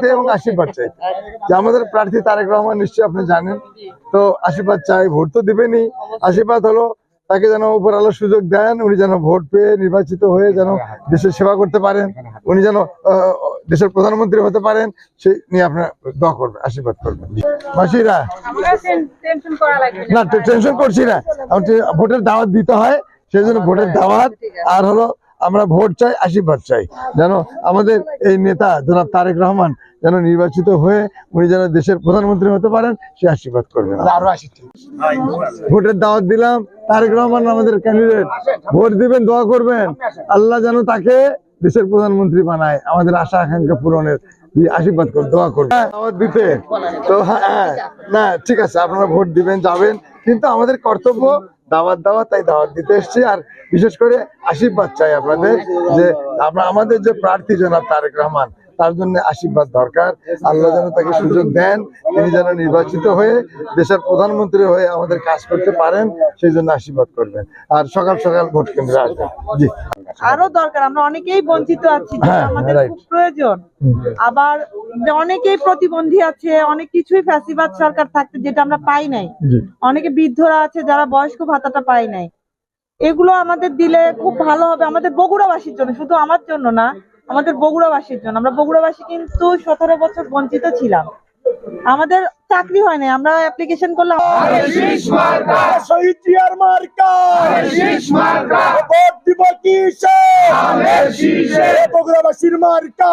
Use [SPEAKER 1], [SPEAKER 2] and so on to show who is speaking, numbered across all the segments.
[SPEAKER 1] চাইতে এবং আশীর্বাদ চাইতে। যে আমাদের প্রার্থী তারেক রহমান নিশ্চয়ই আপনি জানেন। তো আশীর্বাদ চাই, ভোট তো দিবেনই। আশীর্বাদ হলো তাকে যেন উপর আলো সুযোগ দেন, উনি যেন ভোট পেয়ে নির্বাচিত হয়ে যেন দেশের সেবা করতে পারেন। উনি যেন দেশের প্রধানমন্ত্রী হতে পারেন সেই নিয়ে আপনার দোয়া করবেন, আশীর্বাদ করবেন। মাসিরা? না, টেনশন করছি না। ভোটের দাওয়াত দিতে হয়, সেই জন্য ভোটের দাওয়াত। আর হলো আমরা ভোট চাই আশীর্বাদ চাই। যেন আমাদের এই নেতা জনাব তারেক রহমান যেন নির্বাচিত হয়ে উনি যেন দেশের প্রধানমন্ত্রী হতে পারেন সে আশীর্বাদ করবেন।
[SPEAKER 2] আরও
[SPEAKER 1] ভোটের দাওয়াত দিলাম তারেক রহমান আমাদের ক্যান্ডিডেট ভোট দিবেন দোয়া করবেন। আল্লাহ যেন তাকে দেশের প্রধানমন্ত্রী বানায় আমাদের আশা আকাঙ্ক্ষা পূরণের। আশীর্বাদ করে দোয়া করবেন দাওয়াত দিতে। তো হ্যাঁ হ্যাঁ, না ঠিক আছে আপনারা ভোট দিবেন যাবেন। কিন্তু আমাদের কর্তব্য দাওয়াত দাওয়াত তাই দাওয়াত দিতে এসছি। আর বিশেষ করে আশীর্বাদ চাই আপনাদের যে আমরা আমাদের যে প্রার্থী জনাব তারেক রহমান তার জন্য আশীর্বাদ দরকার। আল্লাহ যেন তাকে সুযোগ দেন তিনি যেন নির্বাচিত হয়ে দেশের প্রধানমন্ত্রী হয়ে আমাদের কাজ করতে পারেন সেই জন্য আশীর্বাদ করবেন। আর সকাল সকাল ভোট কেন্দ্রে আসবেন। জি।
[SPEAKER 3] আরও দরকার আমরা অনেকেই বঞ্চিত আছি
[SPEAKER 1] হ্যাঁ.
[SPEAKER 3] খুব প্রয়োজন। আবার অনেকেই প্রতিবন্ধী আছে অনেক কিছুই ফ্যাসিবাদ সরকার থাকতে যেটা আমরা পাই নাই। অনেকে বৃদ্ধরা আছে যারা বয়স্ক ভাতাটা পাই নাই। এগুলো আমাদের দিলে খুব ভালো হবে আমাদের বগুড়াবাসীর জন্য শুধু আমার জন্য না আমাদের বগুড়াবাসীর জন্য। আমরা বগুড়াবাসী কিন্তু সতেরো বছর বঞ্চিত ছিলাম। আমাদের চাকরি হয় নাই আমরা অ্যাপ্লিকেশন করলাম।
[SPEAKER 2] শহীদ জিয়ার মার্কা। ভোট দিব কিসে? বগুড়াবাসীর মার্কা।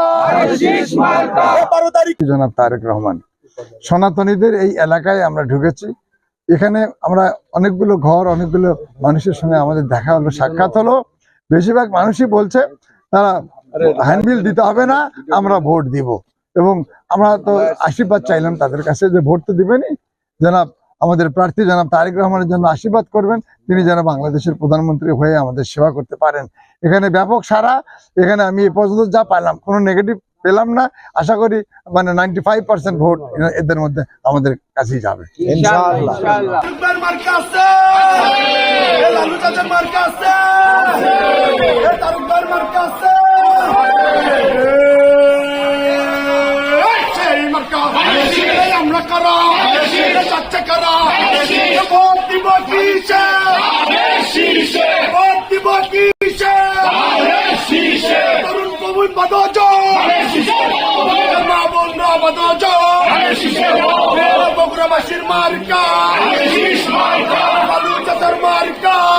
[SPEAKER 2] বারো তারিখ
[SPEAKER 1] জনাব তারেক রহমান। সনাতনীদের এই এলাকায় আমরা ঢুকেছি। এখানে আমরা অনেকগুলো ঘর অনেকগুলো মানুষের সঙ্গে আমাদের দেখা হলো সাক্ষাৎ হলো। বেশিরভাগ মানুষই বলছে তারা হ্যান্ডবিল দিতে হবে না আমরা ভোট দিব। এবং আমরা তো আশীর্বাদ চাইলাম তাদের কাছে যে ভোট তো দিবেনই। জনাব আমাদের প্রার্থী জনাব তারেক রহমানের জন্য আশীর্বাদ করবেন। তিনি যেন বাংলাদেশের প্রধানমন্ত্রী হয়ে আমাদের সেবা করতে পারেন। এখানে ব্যাপক সারা এখানে আমি এ পর্যন্ত যা পাইলাম কোনো নেগেটিভ পেলাম না। আশা করি মানে নাইনটি ফাইভ পার্সেন্ট ভোট এদের মধ্যে আমাদের কাছেই যাবে
[SPEAKER 2] মার্কা আছে এ লালু চাচার মার্কা আছে এ তারুকদার মার্কা আছে সেই মার্কা এই আমরা কারা। এ চাচা ভোট দিব কিসে? ভোট দিব কিসে? তরুণ কবুল বাদজ মা বোনরা বাদজ বগুড়াবাসীর মার্কা। লালু চাচার মার্কা।